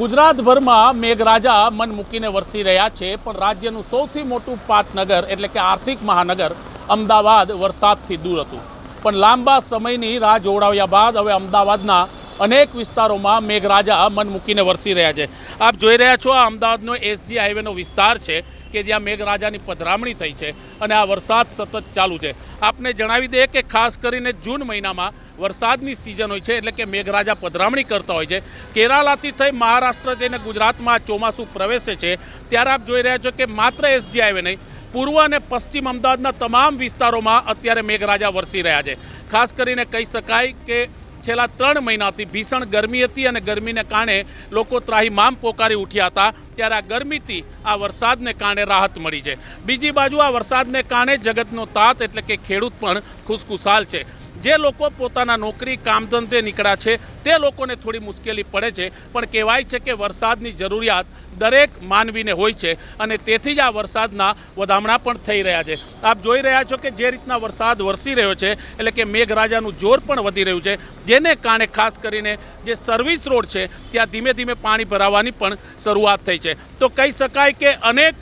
ગુજરાતભરમાં મેઘરાજા મન મૂકીને વરસી રહ્યા છે, પણ રાજ્યનું સૌથી મોટું પાટનગર એટલે કે આર્થિક મહાનગર અમદાવાદ વરસાદથી દૂર હતું. પણ લાંબા સમયની રાહ જોવડાવ્યા બાદ હવે અમદાવાદના અનેક વિસ્તારોમાં મેઘરાજા મન મૂકીને વરસી રહ્યા છે. આપ જોઈ રહ્યા છો, આ અમદાવાદનો એસજી હાઈવેનો વિસ્તાર છે કે જ્યાં મેઘરાજાની પધરામણી થઈ છે અને આ વરસાદ સતત ચાલુ છે. આપને જણાવી દઈએ કે ખાસ કરીને જૂન મહિનામાં વરસાદની સિઝન હોય છે, એટલે કે મેઘરાજા પધરામણી કરતા હોય છે. કેરાલાથી થઈ મહારાષ્ટ્ર થઈને ગુજરાતમાં ચોમાસું પ્રવેશે છે. ત્યારે આપ જોઈ રહ્યા છો કે માત્ર એસજી હાઈવે નહીં, પૂર્વ અને પશ્ચિમ અમદાવાદના તમામ વિસ્તારોમાં અત્યારે મેઘરાજા વરસી રહ્યા છે. ખાસ કરીને કહી શકાય કે છેલ્લા ત્રણ મહિનાથી ભીષણ ગરમી હતી અને ગરમીને કારણે લોકો ત્રાહીમામ પોકારી ઉઠ્યા હતા. ત્યારે આ ગરમીથી આ વરસાદને કારણે રાહત મળી છે. બીજી બાજુ આ વરસાદને કારણે જગતનો તાત એટલે કે ખેડૂત પણ ખુશખુશાલ છે. જે લોકો પોતાના નોકરી, કામધંધે નીકળ્યા છે, તે લોકોને થોડી મુશ્કેલી પડે છે. પણ કહેવાય છે કે વરસાદની જરૂરિયાત દરેક માનવીને હોય છે અને તેથી જ આ વરસાદના વધામણા પણ થઈ રહ્યા છે. આપ જોઈ રહ્યા છો કે જે રીતના વરસાદ વરસી રહ્યો છે, એટલે કે મેઘરાજાનું જોર પણ વધી રહ્યું છે, જેને કારણે ખાસ કરીને જે સર્વિસ રોડ છે, ત્યાં ધીમે ધીમે પાણી ભરાવાની પણ શરૂઆત થઈ છે. તો કહી શકાય કે અનેક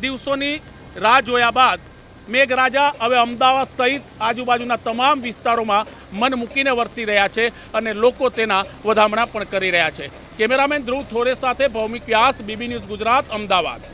દિવસોની રાહ જોયા બાદ મેઘરાજા હવે અમદાવાદ સહિત આજુબાજુના તમામ વિસ્તારોમાં મન મૂકીને વરસી રહ્યા છે અને લોકો તેના વધામણા પણ કરી રહ્યા છે. કેમેરામેન ધ્રુવ થોરે સાથે ભૌમિક વ્યાસ, બીબી ન્યૂઝ ગુજરાત, અમદાવાદ.